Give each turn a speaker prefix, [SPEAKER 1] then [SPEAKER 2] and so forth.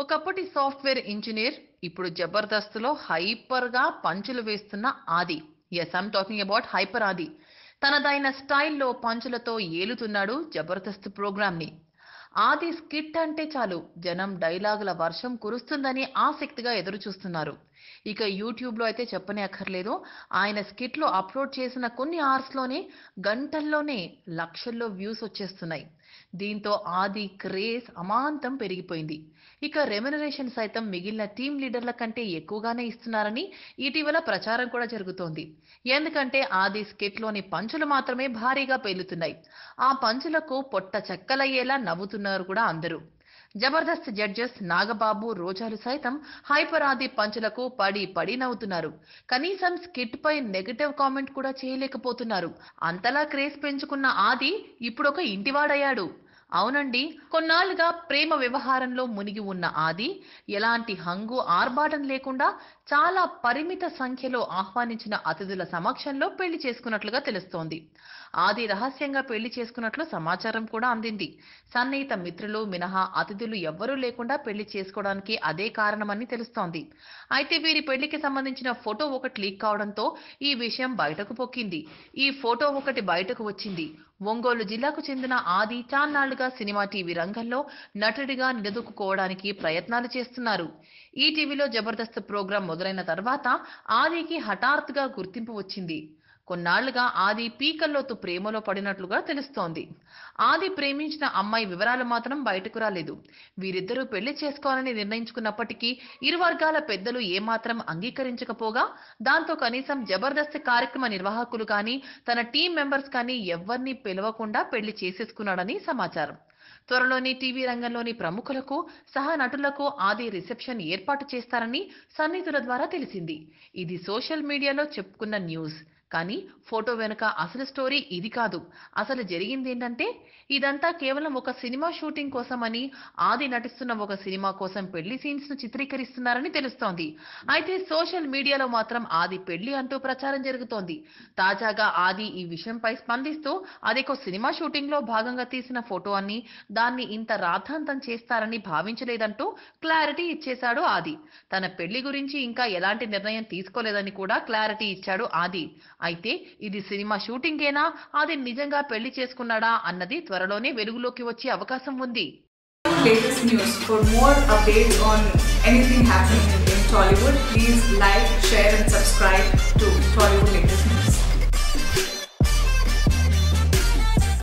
[SPEAKER 1] ఒకప్పటి software engineer ఇప్పుడు జబర్దస్త్లో హైపర్గా పంచులు వేస్తున్న Aadi. Yes I'm talking about hyper Aadi. తనదైన స్టైల్లో పంచులతో ఏలుతున్నాడు జబర్దస్త్ ప్రోగ్రామ్ని. ఆది స్కిట్ అంటే చాలు జనం డైలాగుల వర్షం కురుస్తుందని ఆసక్తిగా ఎదురు చూస్తున్నారు ఇక యూట్యూబ్లో అయితే చెప్పనే అక్కర్లేదు ఆయన స్కిట్లో అప్లోడ్ చేసిన కొన్ని అవర్స్లోనే గంటల్లోనే లక్షల్లో వ్యూస్ వచ్చేస్తున్నాయి. దీంతో ఆది క్రేజ్ అమాంతం పెరిగిపోయింది. ఇక రెమ్యునరేషన్ సైతం మిగిలిన టీం లీడర్ల కంటే ఎక్కువగానే ఇస్తున్నారని ఇటీవల ప్రచారం కూడా జరుగుతోంది. ఎందుకంటే ఆది స్కిట్లోని పంచులు మాత్రమే భారీగా పేలుతున్నాయి. ఆ పంచులకు పొట్ట చెక్కలయ్యేలా నవ్వుతున్నారు కూడా అందరూ. జబర్దస్త్ జడ్జెస్ నాగబాబు రోజాలు సైతం హైపర్ ఆది పంచులకు పడి పడి నవ్వుతున్నారు. కనీసం స్కిట్ పై నెగటివ్ కామెంట్ కూడా చేయలేకపోతున్నారు. అంతలా క్రేజ్ పెంచుకున్న ఆది ఇప్పుడు ఒక ఇంటివాడయ్యాడు. అవునండి. కొన్నాళ్ళుగా ప్రేమ వ్యవహారంలో మునిగి ఉన్న ఆది ఎలాంటి హంగు ఆర్భాటం లేకుండా చాలా పరిమిత సంఖ్యలో ఆహ్వానించిన అతిథుల సమక్షంలో పెళ్ళి చేసుకున్నట్లుగా తెలుస్తోంది. ఆది రహస్యంగా పెళ్ళి చేసుకున్నట్లు సమాచారం కూడా అందింది. సన్నిహిత మిత్రులు మినహా అతిథులు ఎవ్వరూ లేకుండా పెళ్ళి చేసుకోవడానికి అదే కారణమని తెలుస్తోంది. అయితే వీరి పెళ్ళికి సంబంధించిన ఫోటో ఒకటి లీక్ కావడంతో ఈ విషయం బయటకు పొక్కింది ఈ ఫోటో ఒకటి బయటకు వచ్చింది. ఒంగోలు జిల్లాకు చెందిన ఆది చాన్నాళ్ళుగా సినిమా టీవీ రంగంలో నటుడిగా నిలదొక్కుకోవడానికి ప్రయత్నాలు చేస్తున్నారు. ఈ టీవీలో జబర్దస్త్ ప్రోగ్రాం మొదలైన తర్వాత ఆదికి హఠాత్తుగా గుర్తింపు వచ్చింది. కొన్నాళ్ళుగా ఆది పీకల్లోతు ప్రేమలో పడినట్లుగా తెలుస్తోంది. ఆది ప్రేమించిన అమ్మాయి వివరాలు మాత్రం బయటకు రాలేదు. వీరిద్దరూ పెళ్ళి చేసుకోవాలని నిర్ణయించుకున్నప్పటికీ ఇరు వర్గాల పెద్దలు ఏమాత్రం అంగీకరించకపోగా దాంతో కనీసం జబర్దస్త్ కార్యక్రమ నిర్వాహకులు కానీ తన టీం మెంబర్స్ కానీ ఎవ్వరిని పిలవకుండా పెళ్ళి చేసేసుకున్నాడని సమాచారం. త్వరలోని టీవీ రంగంలోని ప్రముఖులకు సహా నటులకు ఆది రిసెప్షన్ ఏర్పాటు చేస్తారని సన్నిహితుల ద్వారా తెలిసింది. ఇది సోషల్ మీడియాలో చెప్పుకున్న న్యూస్. కానీ ఫోటో వెనుక అసలు స్టోరీ ఇది కాదు. అసలు జరిగింది ఏంటంటే ఇదంతా కేవలం ఒక సినిమా షూటింగ్ కోసమని ఆది నటిస్తున్న ఒక సినిమా కోసం పెళ్ళి సీన్స్ను చిత్రీకరిస్తున్నారని తెలుస్తోంది. అయితే సోషల్ మీడియాలో మాత్రం ఆది పెళ్ళి అంటూ ప్రచారం జరుగుతోంది. తాజాగా ఆది ఈ విషయంపై స్పందిస్తూ అదేకో సినిమా షూటింగ్లో భాగంగా తీసిన ఫోటో అని దాన్ని ఇంత రాద్ధాంతం చేస్తారని భావించలేదంటూ క్లారిటీ ఇచ్చేశాడు ఆది. తన పెళ్ళి గురించి ఇంకా ఎలాంటి నిర్ణయం తీసుకోలేదని కూడా క్లారిటీ ఇచ్చాడు ఆది. అయితే ఇది సినిమా షూటింగ్ ఏనా అది నిజంగా పెళ్ళి చేసుకున్నాడా? అన్నది త్వరలోనే వెలుగులోకి వచ్చే అవకాశం ఉంది.
[SPEAKER 2] Tollywood please like share and